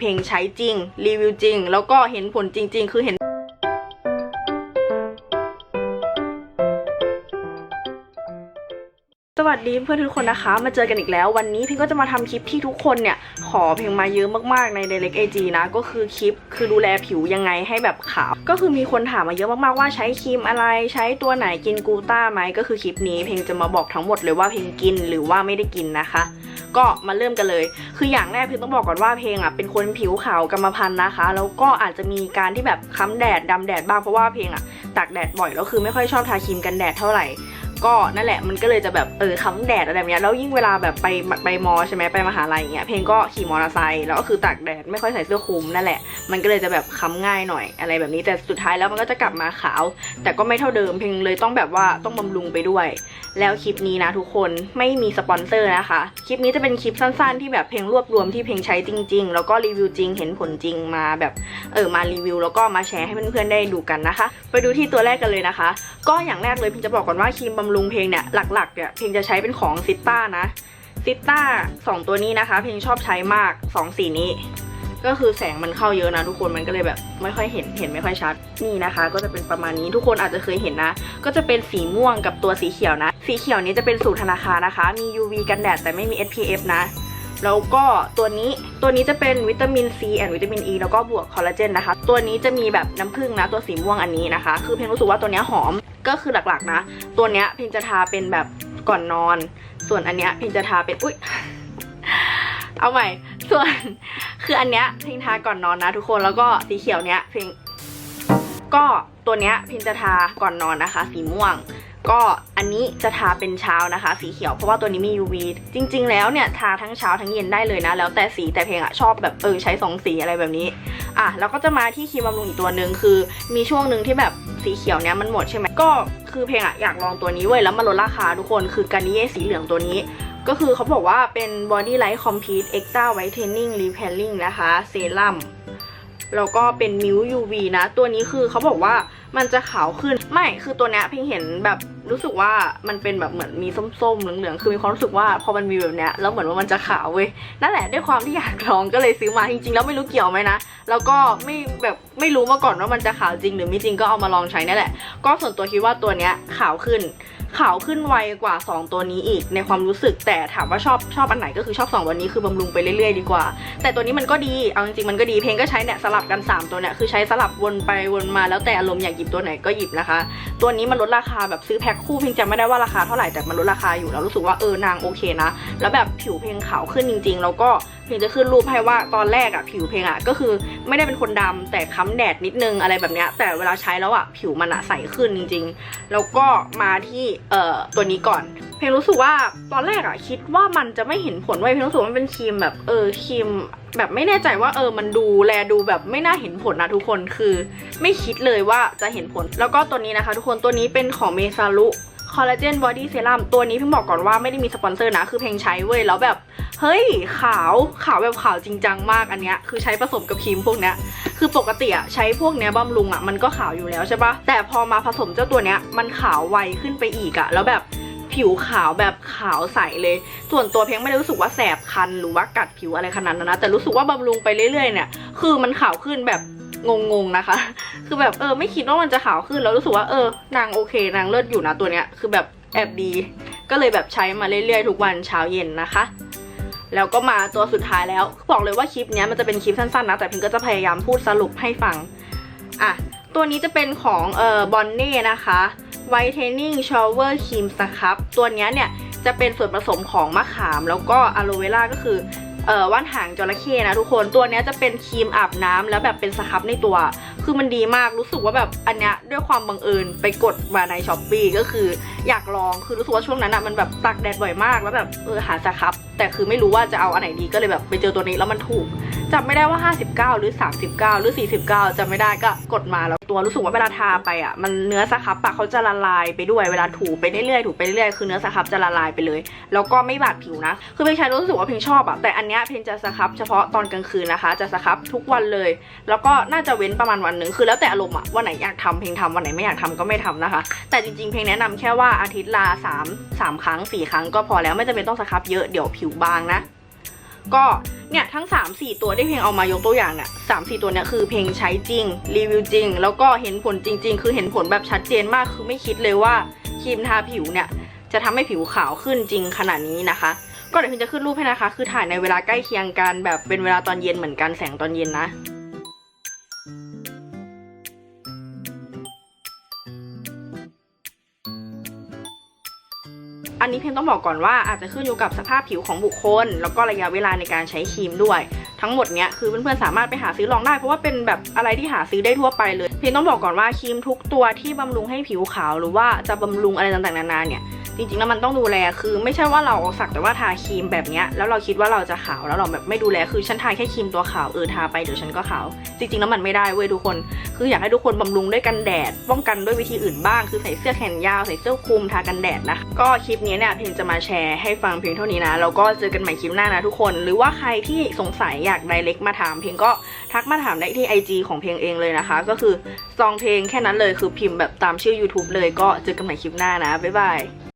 เพลงใช้จริง รีวิวจริง แล้วก็เห็นผลจริง ๆ คือเห็นสวัสดีเพื่อนทุกคนนะคะ มาเจอกันอีกแล้ว วันนี้เพิงก็จะมาทำคลิปที่ทุกคนเนี่ยขอเพลงมาเยอะมากๆใน Direct AG นะ ก็คือคลิปคือดูแลผิวยังไงให้แบบขาว ก็คือมีคนถามมาเยอะมากๆว่าใช้ครีมอะไรใช้ตัวไหนกินกูต้าไหมก็คือคลิปนี้เพลงจะมาบอกทั้งหมดเลยว่าเพลงกินหรือว่าไม่ได้กินนะคะ ก็มาเริ่มกันเลย คืออย่างแรกเพลงต้องบอกก่อนว่าเพลงอะเป็นคนผิวขาวกรรมพันธุ์นะคะ แล้วก็อาจจะมีการที่แบบค้ำแดดดำแดดบ้างเพราะว่าเพลงอะตากแดดบ่อยแล้วคือไม่ค่อยชอบทาครีมกันแดดเท่าไหร่ ก็นั่นแหละมันก็เลยจะแบบเออค้ำแดดอะไรแบบเนี้ยแล้วยิ่งเวลาแบบไปไปมอใช่ไหมไปมหาลัยอย่างเงี้ยเพลงก็ขี่มอเตอร์ไซค์แล้วก็คือตากแดดไม่ค่อยใส่เสื้อคลุมนั่นแหละ มันก็เลยจะแบบค้ำง่ายหน่อยอะไรแบบนี้แต่สุดท้ายแล้วมันก็จะกลับมาขาว แต่ก็ไม่เท่าเดิมเพลงเลยต้องแบบว่าต้องบำรุงไปด้วย แล้วคลิปนี้นะทุกคนไม่มีสปอนเซอร์นะคะคลิปนี้จะเป็นคลิปสั้นๆ ที่แบบเพลงรวบรวมที่เพลงใช้จริง ๆ แล้วก็รีวิวจริงเห็นผลจริงมาแบบเออมารีวิว แล้วก็มาแชร์ให้เพื่อนๆได้ดูกันนะคะ ไปดูที่ตัวแรกกันเลยนะคะ ก็อย่างแรกเลยพลงจะบอกก่อนว่าครีมบำรุงเพลงเนี่ยหลักๆเนี่ยเพลงจะใช้เป็นของซิต้านะซิต้าสองตัวนี้นะคะ เพลงชอบใช้มากสองสีนี้ ก็คือแสงมันเข้าเยอะนะทุกคนมันก็เลยแบบไม่ค่อยเห็นเห็นไม่ค่อยชัดนี่นะคะ ก็จะเป็นประมาณนี้ทุกคนอาจจะเคยเห็นนะ ก็จะเป็นสีม่วงกับตัวสีเขียวนะ สีเขียวนี้จะเป็นสูตรธนาคารนะคะ มี UV กันแดดแต่ไม่มี SPF นะ แล้วก็ตัวนี้ตัวนี้จะเป็นวิตามิน C แอนวิตามิน E แล้วก็บวกคอลลาเจนนะคะ ตัวนี้จะมีแบบน้ำผึ้งนะตัวสีม่วงอันนี้นะคะ คือเพลงรู้สึกว่าตัวนี้หอมก็คือหลักๆนะ ตัวเนี้ยเพลงจะทาเป็นแบบก่อนนอน ส่วนอันเนี้ยเพลงจะทาเป็นอุ้ยเอาใหม่ ส่วนคืออันเนี้ยเพลงทาก่อนนอนนะ ทุกคนแล้วก็สีเขียวเนี้ยเพลงก็ตัวเนี้ยเพลงจะทาก่อนนอนนะคะ สีม่วง ก็อันนี้จะทาเป็นเช้านะคะ สีเขียวเพราะว่าตัวนี้มี UV จริง ๆ แล้วเนี่ยทาทั้งเช้าทั้งเย็นได้เลยนะ แล้วแต่สีแต่เพลงอะชอบแบบเออใช้สองสีอะไรแบบนี้อะแล้วก็จะมาที่ครีมบำรุงอีกตัวหนึ่งคือ มีช่วงหนึ่งที่แบบสีเขียวเนี้ยมันหมดใช่ไหมก็คือเพลงอะอยากลองตัวนี้เว้ยแล้วมันลดราคาทุกคนคือการนิเยสีเหลืองตัวนี้ก็คือเขาบอกว่าเป็น Body Light Complete Extra Whitening Repelling นะคะเซรั่มแล้วก็เป็นมิว UV นะ ตัวนี้คือเขาบอกว่ามันจะขาวขึ้นไม่คือตัวเนี้ยเพิ่งเห็นแบบ รู้สึกว่ามันเป็นแบบเหมือนมีส้มๆเหลืองๆคือมีความรู้สึกว่าพอมันมีแบบเนี้ยแล้วเหมือนว่ามันจะขาวเว้ยนั่นแหละด้วยความที่อยากลองก็เลยซื้อมาจริงๆแล้วไม่รู้เกี่ยวไหมนะแล้วก็ไม่แบบไม่รู้มาก่อนว่ามันจะขาวจริงหรือไม่จริงก็เอามาลองใช้นั่นแหละ ก็ส่วนตัวคิดว่าตัวเนี้ยขาวขึ้น ขาวขึ้นไวกว่า 2 ตัวนี้อีกในความรู้สึกแต่ถามว่าชอบชอบอันไหนก็คือชอบ2วันนี้คือบำรุงไปเรื่อยๆดีกว่า แต่ตัวนี้มันก็ดีเอาจริงๆมันก็ดีเพลงก็ใช้เนี่ยสลับกัน 3 ตัวเนี่ยคือใช้สลับวนไปวนมาแล้วแต่อารมณ์อยากหยิบตัวไหนก็หยิบนะคะ ตัวนี้มันลดราคาแบบซื้อแพ็คคู่เพลงจำไม่ได้ว่าราคาเท่าไหร่แต่มันลดราคาอยู่แล้วรู้สึกว่าเออนางโอเคนะ แล้วแบบผิวเพลงขาวขึ้นจริง ๆ แล้วก็เพลงจะขึ้นรูปให้ว่าตอนแรกอะผิวเพลงอะก็คือไม่ได้เป็นคนดำแต่ค้ำแดดนิดนึงอะไรแบบเนี้ยแต่เวลาใช้แล้วอะผิวมันอะใสขึ้นจริง ๆ แล้วก็มาที่เอ่อตัวนี้ก่อน เพลงรู้สึกว่าตอนแรกอะคิดว่ามันจะไม่เห็นผลไว้ยเพลงรู้สึกว่ามันเป็นครีมแบบเออครีมแบบไม่แน่ใจว่าเออมันดูแลดูแบบไม่น่าเห็นผลนะทุกคนคือ ไม่คิดเลยว่าจะเห็นผล แล้วก็ตัวนี้นะคะ ทุกคนตัวนี้เป็นของเมซารุ คอลลาเจนบอดี้เซรั่มตัวนี้พิ่งบอกก่อนว่าไม่ได้มีสปอนเซอร์นะ คือเพลงใช้เว้ย แล้วแบบ เฮ้ย ขาวขาวแบบขาวจริงจังมากอันเนี้ย คือใช้ผสมกับครีมพวกเนี้ย คือปกติอะใช้พวกเนี้ยบำรุงอะมันก็ขาวอยู่แล้วใช่ปะแต่พอมาผสมเจ้าตัวเนี้ยมันขาวไวขึ้นไปอีกอะแล้วแบบผิวขาวแบบขาวใสเลย ส่วนตัวเพียงไม่ได้รู้สึกว่าแสบคันหรือว่ากัดผิวอะไรขนาดนั้นนะ แต่รู้สึกว่าบำรุงไปเรื่อยๆเนี่ย คือมันขาวขึ้นแบบ งงๆนะคะ คือแบบเออไม่คิดว่ามันจะขาวขึ้นแล้วรู้สึกว่าเออนางโอเคนางเลิศอยู่นะตัวเนี้ยคือแบบแอบดี ก็เลยแบบใช้มาเรื่อยๆทุกวันเช้าเย็นนะคะ แล้วก็มาตัวสุดท้ายแล้วบอกเลยว่าคลิปนี้มันจะเป็นคลิปสั้นๆนะแต่พิงก็จะพยายามพูดสรุปให้ฟังอะตัวนี้จะเป็นของเอ่อบอนเน่นะคะ Whitening Shower Cream Scrub ตัวนี้เนี่ยจะเป็นส่วนผสมของมะขามแล้วก็อะโลเวราก็คือ เอ่อว่านหางจระเข้นะทุกคนตัวเนี้ยจะเป็นครีมอาบน้ำแล้วแบบเป็นสครับในตัว คือมันดีมากรู้สึกว่าแบบอันเนี้ยด้วยความบังเอิญไปกดมาในช้อปปีก็คืออยากลองคือรู้สึกว่าช่วงนั้นอะมันแบบตากแดดบ่อยมากแล้วแบบเออหาสครับแต่คือไม่รู้ว่าจะเอาอันไหนดีก็เลยแบบไปเจอตัวนี้แล้วมันถูก จำไม่ได้ว่า 59 หรือ 39 หรือ 49จำไม่ได้ก็กดมาแล้วตัวรู้สึกว่าเวลาทาไปอะมันเนื้อสครับปะเขาจะละลายไปด้วยเวลาถูไปเรื่อยๆถูไปเรื่อยๆคือเนื้อสครับจะละลายไปเลย แล้วก็ไม่บาดผิวนะ คือเพลงใช้รู้สึกว่าเพลงชอบอะแต่อันเนี้ยเพลงจะสครับเฉพาะตอนกลางคืนนะคะ จะสครับทุกวันเลย แล้วก็น่าจะเว้นประมาณวันหนึ่งคือแล้วแต่อารมณ์อะวันไหนอยากทำเพลงทำวันไหนไม่อยากทำก็ไม่ทำนะคะ แต่จริงๆเพลงแนะนำแค่ว่าอาทิตย์ละ3 3ครั้ง 4 ครั้งก็พอแล้วไม่จำเป็นต้องสครับเยอะเดี๋ยวผิวบางนะ ก็เนี่ยทั้ง 3 4 ตัวที่เพลงเอามายกตัวอย่างเนี่ยสามสี่ตัวเนี่ยคือเพลงใช้จริง รีวิวจริง แล้วก็เห็นผลจริง ๆ คือเห็นผลแบบชัดเจนมากคือไม่คิดเลยว่าครีมทาผิวเนี่ยจะทำให้ผิวขาวขึ้นจริงขนาดนี้นะคะ ก็เดี๋ยวพิงจะขึ้นรูปให้นะคะ คือถ่ายในเวลาใกล้เคียงกันแบบเป็นเวลาตอนเย็นเหมือนกันแสงตอนเย็นนะ อันนี้เพียงต้องบอกก่อนว่าอาจจะขึ้นอยู่กับสภาพผิวของบุคคล แล้วก็ระยะเวลาในการใช้ครีมด้วย ทั้งหมดเนี้ยคือเพื่อนๆสามารถไปหาซื้อลองได้เพราะว่าเป็นแบบอะไรที่หาซื้อได้ทั่วไปเลย เพียงต้องบอกก่อนว่าครีมทุกตัวที่บำรุงให้ผิวขาวหรือว่าจะบำรุงอะไรต่างๆนานาเนี่ย จริงๆแล้วมันต้องดูแลคือไม่ใช่ว่าเราสักแต่ว่าทาครีมแบบเนี้ยแล้วเราคิดว่าเราจะขาวแล้วเราแบบไม่ดูแลคือฉันทาแค่ครีมตัวขาวเออทาไปเดี๋ยวฉันก็ขาว จริงๆแล้วมันไม่ได้เว้ยทุกคน คืออยากให้ทุกคนบำรุงด้วยกันแดด ป้องกันด้วยวิธีอื่นบ้างคือใส่เสื้อแขนยาวใส่เสื้อคลุมทากันแดดนะก็คลิปนี้เนี่ยเพลงจะมาแชร์ให้ฟังเพียงเท่านี้นะแล้วก็เจอกันใหม่คลิปหน้านะทุกคน หรือว่าใครที่สงสัยอยากไดเ c กมาถาม เพลงก็ทักมาถามได้ที่ IG ของเพลงเองเลยนะคะ ก็คือซองเพลงแค่นั้นเลยคือพิมพ์แบบตามชื่อ YouTube เลยก็เจอกันใหม่คลิปหน้านะบ๊ายบาย